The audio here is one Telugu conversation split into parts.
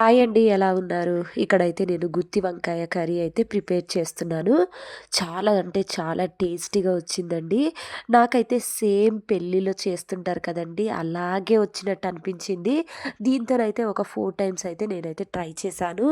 హాయ్ అండి ఎలా ఉన్నారు? ఇక్కడైతే నేను గుత్తి వంకాయ కర్రీ అయితే ప్రిపేర్ చేస్తున్నాను. చాలా అంటే చాలా టేస్టీగా వచ్చిందండి. నాకైతే సేమ్ పెళ్ళిలో చేస్తుంటారు కదండి అలాగే వచ్చినట్టు అనిపించింది. దీంతోనైతే ఒక ఫోర్ టైమ్స్ అయితే నేనైతే ట్రై చేశాను.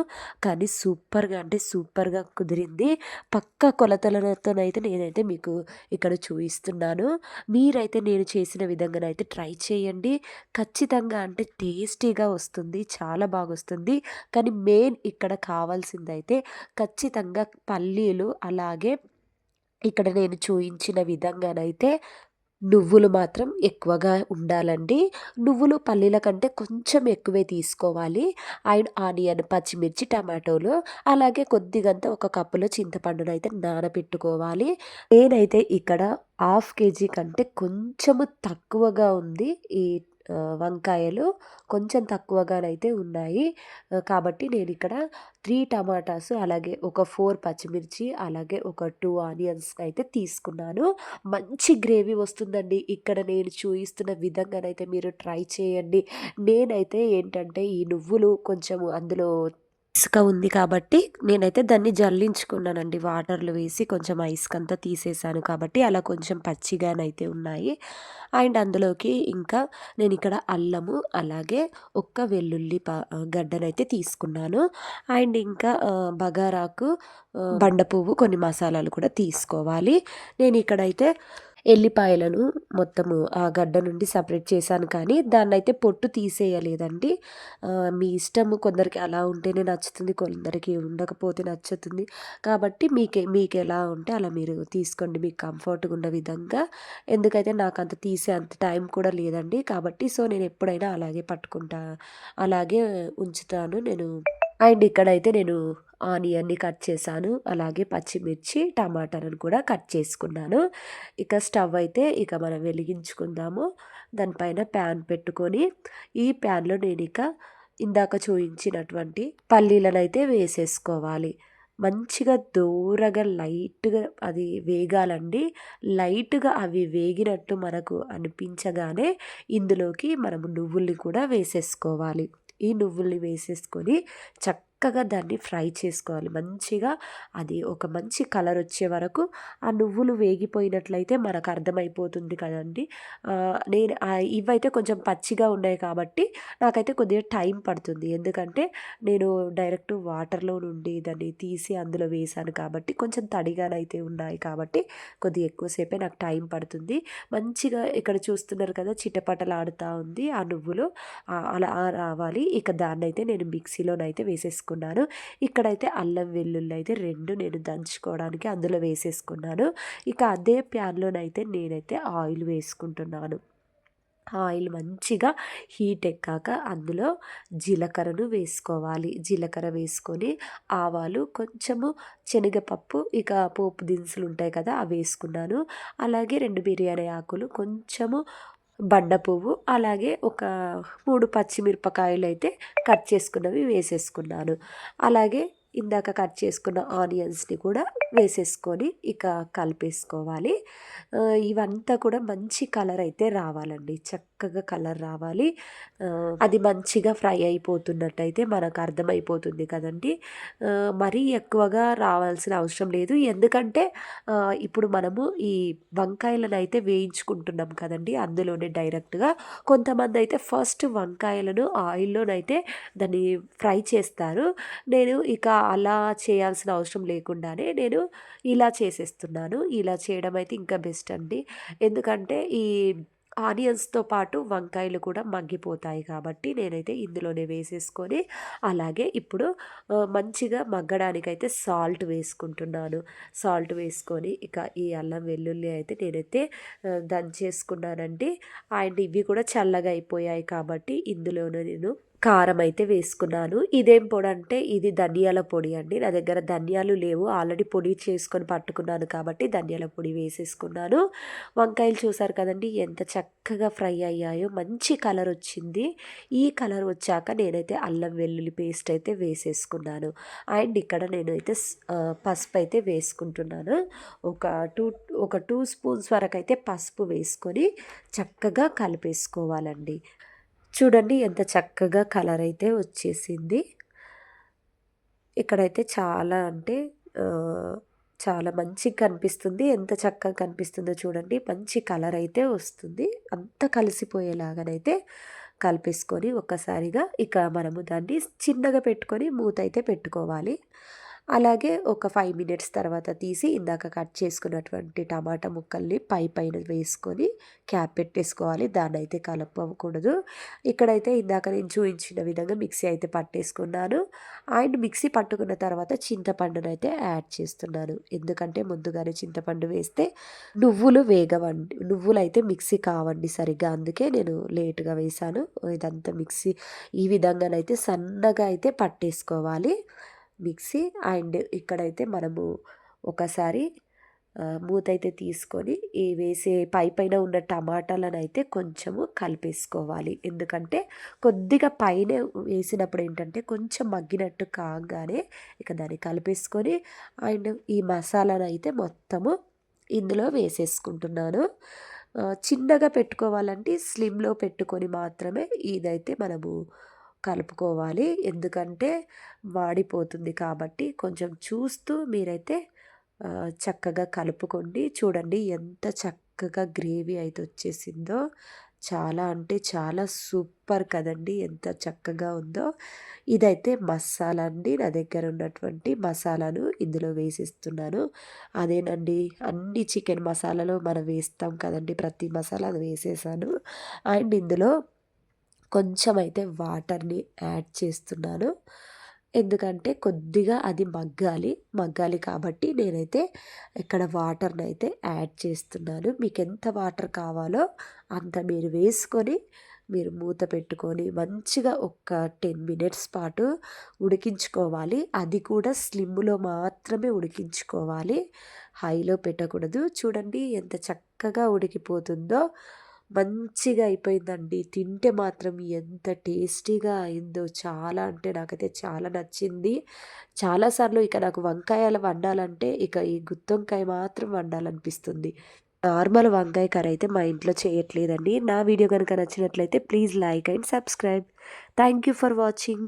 కానీ సూపర్గా అంటే సూపర్గా కుదిరింది. పక్క కొలతలతోనైతే నేనైతే మీకు ఇక్కడ చూపిస్తున్నాను. మీరైతే నేను చేసిన విధంగానైతే ట్రై చేయండి. ఖచ్చితంగా అంటే టేస్టీగా వస్తుంది చాలా బాగా వస్తుంది వస్తుంది కానీ మెయిన్ ఇక్కడ కావాల్సిందైతే ఖచ్చితంగా పల్లీలు అలాగే ఇక్కడ నేను చూయించిన విధంగానైతే నువ్వులు మాత్రం ఎక్కువగా ఉండాలండి. నువ్వులు పల్లీల కంటే కొంచెం ఎక్కువే తీసుకోవాలి. అండ్ ఆనియన్ పచ్చిమిర్చి టమాటోలు అలాగే కొద్దిగంత ఒక కప్పులో చింతపండును అయితే నానబెట్టుకోవాలి. నేనైతే ఇక్కడ హాఫ్ కేజీ కంటే కొంచెము తక్కువగా ఉంది. ఈ వంకాయలు కొంచెం తక్కువగానైతే ఉన్నాయి. కాబట్టి నేను ఇక్కడ త్రీ టమాటాస్ అలాగే ఒక ఫోర్ పచ్చిమిర్చి అలాగే ఒక టూ ఆనియన్స్ అయితే తీసుకున్నాను. మంచి గ్రేవీ వస్తుందండి. ఇక్కడ నేను చూపిస్తున్న విధంగానైతే మీరు ట్రై చేయండి. నేనైతే ఏంటంటే ఈ నువ్వులు కొంచెము అందులో ఇసుక ఉంది కాబట్టి నేనైతే దాన్ని జల్లించుకున్నానండి. వాటర్లో వేసి కొంచెం అంతా తీసేసాను కాబట్టి అలా కొంచెం పచ్చిగానైతే ఉన్నాయి. అండ్ అందులోకి ఇంకా నేను ఇక్కడ అల్లము అలాగే ఒక్క వెల్లుల్లి గడ్డనైతే తీసుకున్నాను. అండ్ ఇంకా బగారాకు బండ పువ్వు కొన్ని మసాలాలు కూడా తీసుకోవాలి. నేను ఇక్కడైతే ఎల్లిపాయలను మొత్తము ఆ గడ్డ నుండి సపరేట్ చేశాను కానీ దాన్ని అయితే పొట్టు తీసేయలేదండి. మీ ఇష్టము కొందరికి అలా ఉంటేనే నచ్చుతుంది కొందరికి ఉండకపోతే నచ్చుతుంది. కాబట్టి మీకే మీకు ఎలా ఉంటే అలా మీరు తీసుకోండి మీకు కంఫర్ట్గా ఉన్న విధంగా. ఎందుకైతే నాకు అంత తీసే అంత టైం కూడా లేదండి. కాబట్టి సో నేను ఎప్పుడైనా అలాగే పట్టుకుంటా అలాగే ఉంచుతాను. నేను అండ్ ఇక్కడైతే నేను ఆనియన్ని కట్ చేశాను. అలాగే పచ్చిమిర్చి టమాటాలను కూడా కట్ చేసుకున్నాను. ఇక స్టవ్ అయితే ఇక మనం వెలిగించుకుందాము. దానిపైన ప్యాన్ పెట్టుకొని ఈ ప్యాన్లో నేను ఇక ఇందాక చూయించినటువంటి పల్లీలను అయితే వేసేసుకోవాలి. మంచిగా దూరగా లైట్గా అది వేగాలండి. లైట్గా అవి వేగినట్టు మనకు అనిపించగానే ఇందులోకి మనము నువ్వుల్ని కూడా వేసేసుకోవాలి. ఈ నువ్వుల్ని వేసేసుకొని చక్క చక్కగా దాన్ని ఫ్రై చేసుకోవాలి. మంచిగా అది ఒక మంచి కలర్ వచ్చే వరకు ఆ నువ్వులు వేగిపోయినట్లయితే మనకు అర్థమైపోతుంది కదండి. నేను ఇవైతే కొంచెం పచ్చిగా ఉన్నాయి కాబట్టి నాకైతే కొద్దిగా టైం పడుతుంది. ఎందుకంటే నేను డైరెక్ట్ వాటర్లో నుండి దాన్ని తీసి అందులో వేసాను కాబట్టి కొంచెం తడిగానైతే ఉన్నాయి కాబట్టి కొద్దిగా ఎక్కువసేపే నాకు టైం పడుతుంది. మంచిగా ఇక్కడ చూస్తున్నారు కదా చిటపటలాడుతూ ఉంది ఆ నువ్వులు. అలా రావాలి. ఇక దాన్నైతే నేను మిక్సీలోనైతే వేసేసుకున్నాను వేసుకున్నాను ఇక్కడైతే అల్లం వెల్లుల్లి అయితే రెండు నేను దంచుకోవడానికి అందులో వేసేసుకున్నాను. ఇక అదే ప్యాన్లోనైతే నేనైతే ఆయిల్ వేసుకుంటున్నాను. ఆయిల్ మంచిగా హీట్ ఎక్కాక అందులో జీలకర్రను వేసుకోవాలి. జీలకర్ర వేసుకొని ఆవాలు కొంచెము శనగపప్పు ఇక పోపు దినుసులు ఉంటాయి కదా అవి వేసుకున్నాను. అలాగే రెండు బిర్యానీ ఆకులు కొంచెము బండ పువ్వు అలాగే ఒక మూడు పచ్చిమిరపకాయలు అయితే కట్ చేసుకున్నవి వేసేసుకున్నాను. అలాగే ఇందాక కట్ చేసుకున్న ఆనియన్స్ని కూడా వేసేసుకొని ఇక కలిపేసుకోవాలి. ఇవంతా కూడా మంచి కలర్ అయితే రావాలండి. చక్కగా కలర్ రావాలి. అది మంచిగా ఫ్రై అయిపోతున్నట్టయితే మనకు అర్థమైపోతుంది కదండి. మరీ ఎక్కువగా రావాల్సిన అవసరం లేదు. ఎందుకంటే ఇప్పుడు మనము ఈ వంకాయలను అయితే వేయించుకుంటున్నాం కదండి అందులోనే డైరెక్ట్గా. కొంతమంది అయితే ఫస్ట్ వంకాయలను ఆయిల్లోనైతే దాన్ని ఫ్రై చేస్తారు. నేను ఇక అలా చేయాల్సిన అవసరం లేకుండానే నేను ఇలా చేసేస్తున్నాను. ఇలా చేయడం అయితే ఇంకా బెస్ట్ అండి. ఎందుకంటే ఈ ఆనియన్స్తో పాటు వంకాయలు కూడా మగ్గిపోతాయి కాబట్టి నేనైతే ఇందులోనే వేసేసుకొని అలాగే ఇప్పుడు మంచిగా మగ్గడానికైతే సాల్ట్ వేసుకుంటున్నాను. సాల్ట్ వేసుకొని ఇక ఈ అల్లం వెల్లుల్లి అయితే నేనైతే దంచేసుకున్నానండి. అండ్ ఇవి కూడా చల్లగా అయిపోయాయి కాబట్టి ఇందులోనే నేను కారం అయితే వేసుకున్నాను. ఇదేం పొడి అంటే ఇది ధనియాల పొడి అండి. నా దగ్గర ధనియాలు లేవు. ఆల్రెడీ పొడి చేసుకొని పట్టుకున్నాను కాబట్టి ధనియాల పొడి వేసేసుకున్నాను. వంకాయలు చూసారు కదండి ఎంత చక్కగా ఫ్రై అయ్యాయో మంచి కలర్ వచ్చింది. ఈ కలర్ వచ్చాక నేనైతే అల్లం వెల్లుల్లి పేస్ట్ అయితే వేసేసుకున్నాను. అండ్ ఇక్కడ నేనైతే పసుపు అయితే వేసుకుంటున్నాను. ఒక టూ ఒక టూ స్పూన్స్ వరకు అయితే పసుపు వేసుకొని చక్కగా కలిపేసుకోవాలండి. చూడండి ఎంత చక్కగా కలర్ అయితే వచ్చేసింది. ఇక్కడైతే చాలా అంటే చాలా మంచిగా కనిపిస్తుంది. ఎంత చక్కగా కనిపిస్తుందో చూడండి. మంచి కలర్ అయితే వస్తుంది. అంత కలిసిపోయేలాగానైతే కలిపేసుకొని ఒక్కసారిగా ఇక మనము దాన్ని చిన్నగా పెట్టుకొని మూత అయితే పెట్టుకోవాలి. అలాగే ఒక ఫైవ్ మినిట్స్ తర్వాత తీసి ఇందాక కట్ చేసుకున్నటువంటి టమాటా ముక్కల్ని పై పైన వేసుకొని క్యాప్ పెట్టేసుకోవాలి. దాన్ని అయితే కలపకూడదు. ఇక్కడైతే ఇందాక నేను చూపించిన విధంగా మిక్సీ అయితే పట్టేసుకున్నాను. అండ్ మిక్సీ పట్టుకున్న తర్వాత చింతపండును అయితే యాడ్ చేస్తున్నాను. ఎందుకంటే ముందుగానే చింతపండు వేస్తే నువ్వులు వేగవండి నువ్వులు అయితే మిక్సీ కావండి సరిగ్గా. అందుకే నేను లేటుగా వేసాను ఇదంతా మిక్సీ ఈ విధంగానైతే సన్నగా అయితే పట్టేసుకోవాలి. మిక్సీ అండ్ ఇక్కడైతే మనము ఒకసారి మూత అయితే తీసుకొని ఈ వేసే పై పైన ఉన్న టమాటాలను అయితే కొంచెము కలిపేసుకోవాలి. ఎందుకంటే కొద్దిగా పైన వేసినప్పుడు ఏంటంటే కొంచెం మగ్గినట్టు కాగానే ఇక దాన్ని కలిపేసుకొని అండ్ ఈ మసాలాను అయితే మొత్తము ఇందులో వేసేసుకుంటున్నాను. చిన్నగా పెట్టుకోవాలంటే స్లిమ్లో పెట్టుకొని మాత్రమే ఇదైతే మనము కలుపుకోవాలి. ఎందుకంటే వాడిపోతుంది కాబట్టి కొంచెం చూస్తూ మీరైతే చక్కగా కలుపుకోండి. చూడండి ఎంత చక్కగా గ్రేవీ అయితే వచ్చేసిందో. చాలా అంటే చాలా సూపర్ కదండి. ఎంత చక్కగా ఉందో. ఇదైతే మసాలా అండి. నా దగ్గర ఉన్నటువంటి మసాలాను ఇందులో వేసిస్తున్నాను. అదేనండి అన్ని చికెన్ మసాలాలో మనం వేస్తాం కదండి. ప్రతి మసాలా అది వేసేసాను. అండ్ ఇందులో కొంచెం అయితే వాటర్ని యాడ్ చేస్తున్నాను. ఎందుకంటే కొద్దిగా అది మగ్గాలి మగ్గాలి కాబట్టి నేనైతే ఇక్కడ వాటర్ని అయితే యాడ్ చేస్తున్నాను. మీకు ఎంత వాటర్ కావాలో అంత మీరు వేసుకొని మీరు మూత పెట్టుకొని మంచిగా ఒక టెన్ మినిట్స్ పాటు ఉడికించుకోవాలి. అది కూడా స్లిమ్లో మాత్రమే ఉడికించుకోవాలి. హైలో పెట్టకూడదు. చూడండి ఎంత చక్కగా ఉడికిపోతుందో. మంచిగా అయిపోయిందండి. తింటే మాత్రం ఎంత టేస్టీగా అయిందో చాలా అంటే నాకైతే చాలా నచ్చింది. చాలాసార్లు ఇక నాకు వంకాయలు వండాలంటే ఇక ఈ గుత్తొంకాయ మాత్రం వండాలనిపిస్తుంది. నార్మల్ వంకాయ కర్రీ అయితే మా ఇంట్లో చేయట్లేదండి. నా వీడియో కనుక నచ్చినట్లయితే please like and subscribe. Thank you for watching.